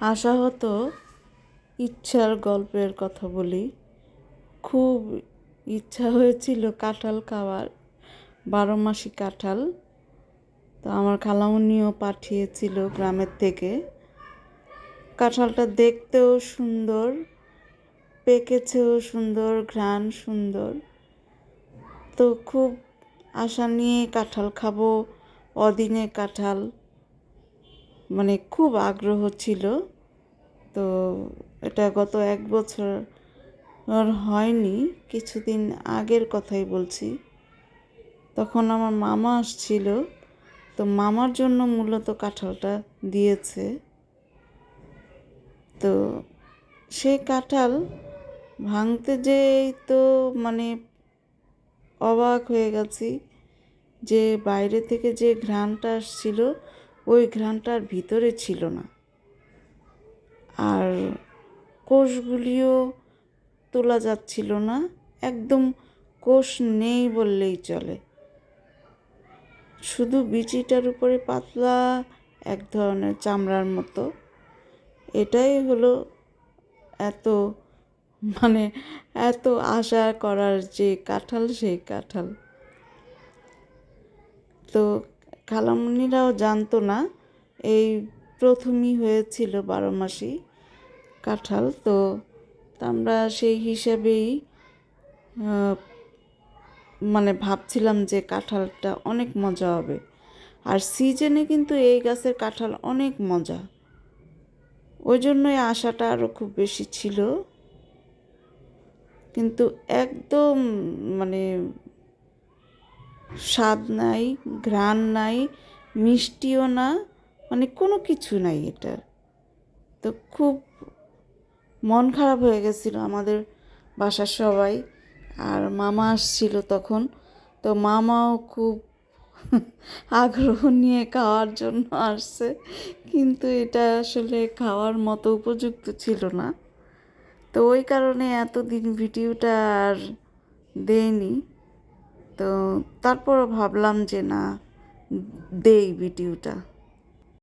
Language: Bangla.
আশাহত ইচ্ছার গল্পের কথা বলি। খুব ইচ্ছা হয়েছিল কাঁঠাল খাওয়ার, বারো মাসি কাঁঠাল। তো আমার খালামুনিও পাঠিয়েছিল গ্রামের থেকে। কাঁঠালটা দেখতেও সুন্দর, পেকেছেও সুন্দর, ঘ্রাণ সুন্দর। তো খুব আশা নিয়ে কাঁঠাল খাব, অদিনে কাঁঠাল। মানে খুব আগ্রহ ছিল। তো এটা গত এক বছর আর হয়নি, কিছুদিন আগের কথাই বলছি। তখন আমার মামা আসছিল, তো মামার জন্য মূলত কাঁঠালটা দিয়েছে। তো সেই কাঁঠাল ভাঙতে যেই তো মানে অবাক হয়ে গেছি যে বাইরে থেকে যে ঘ্রাণটা আসছিল ওই ঘ্রাণটার ভিতরে ছিল না। আর কোষগুলিও তোলা যাচ্ছিল না। একদম কোষ নেই বললেই চলে। শুধু বিচিটার উপরে পাতলা এক ধরনের চামড়ার মতো। এটাই হলো এত মানে এত আশা করার যে কাঁঠাল, সেই কাঁঠাল। তো খালামুনিরাও জানতো না, এই প্রথমই হয়েছিল বারো মাসি কাঁঠাল। তো আমরা সেই হিসাবেই মানে ভাবছিলাম যে কাঁঠালটা অনেক মজা হবে। আর সিজনে কিন্তু এই গাছের কাঁঠাল অনেক মজা। ওই জন্যই আশাটা আরও খুব বেশি ছিল। কিন্তু একদম মানে স্বাদ নাই, ঘ্রাণ নাই, মিষ্টিও না মানে কোনো কিছু নাই এটার। তো খুব মন খারাপ হয়ে গেছিল আমাদের বাসার সবাই। আর মামা আসছিল তখন। তো মামাও খুব আগ্রহ নিয়ে খাওয়ার জন্য আসছে। কিন্তু এটা আসলে খাওয়ার মতো উপযুক্ত ছিল না। তো ওই কারণে এতদিন ভিডিওটা আর দেয়নি। তো তারপর ভাবলাম যে না দেই ভিডিওটা।